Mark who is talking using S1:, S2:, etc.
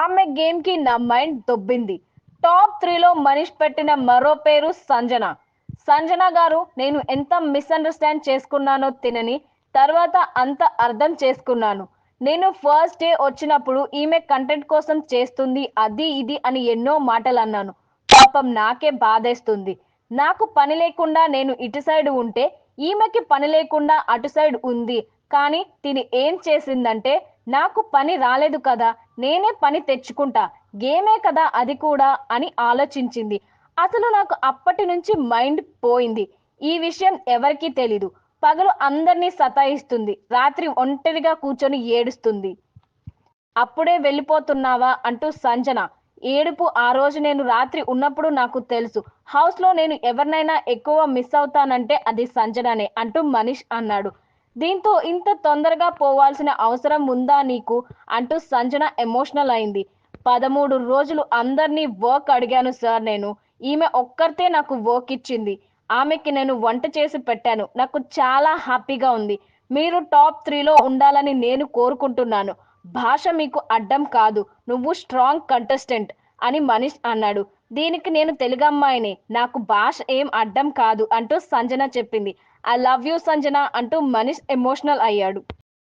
S1: ఆమె గేమ్కి నా mind దొబ్బింది. Top త్రీలో మనీష్ పెట్టిన మరో పేరు సంజన. సంజన గారు నేను ఎంత మిస్అండర్స్టాండ్ చేసుకున్నానో తినని తర్వాత అంత అర్థం చేసుకున్నాను. నేను ఫస్ట్ డే వచ్చినప్పుడు ఈమె కంటెంట్ కోసం చేస్తుంది అది ఇది అని ఎన్నో మాటలు అన్నాను పాపం నాకే బాధేస్తుంది. నాకు పని లేకుండా నేను ఇటు సైడ్ ఉంటే ఈమెకి పని లేకుండా అటు సైడ్ ఉంది. కానీ తిని ఏం చేసిందంటే నాకు పని రాలేదు కదా నేనే పని తెచ్చుకుంటా గేమే కదా అది కూడా అని ఆలోచించింది. అసలు నాకు అప్పటి నుంచి మైండ్ పోయింది. ఈ విషయం ఎవరికీ తెలీదు. పగలు అందరినీ సతాయిస్తుంది. రాత్రి ఒంటరిగా కూర్చొని ఏడుస్తుంది. అప్పుడే వెళ్ళిపోతున్నావా అంటూ సంజన ఏడుపు ఆ రోజు నేను రాత్రి ఉన్నప్పుడు నాకు తెలుసు. హౌస్లో నేను ఎవరినైనా ఎక్కువ మిస్ అవుతానంటే అది సంజననే అంటూ మనీష్ అన్నాడు. దీంతో ఇంత తొందరగా పోవాల్సిన అవసరం ఉందా నీకు? అంటూ సంజన ఎమోషనల్ అయింది. పదమూడు రోజులు అందరినీ వర్క్ అడిగాను సార్ నేను. ఈమె ఒక్కరితే నాకు వర్క్ ఇచ్చింది. ఆమెకి నేను వంట చేసి పెట్టాను. నాకు చాలా హ్యాపీగా ఉంది. మీరు టాప్ త్రీలో ఉండాలని నేను కోరుకుంటున్నాను. భాష మీకు అడ్డం కాదు. నువ్వు స్ట్రాంగ్ కంటెస్టెంట్ అని మనీష్ అన్నాడు. దీనికి నేను తెలుగు అమ్మాయిని. నాకు భాష ఏం అడ్డం కాదు అంటూ సంజన చెప్పింది. ఐ లవ్ యూ సంజన అంటూ మనీష్ ఎమోషనల్ అయ్యాడు.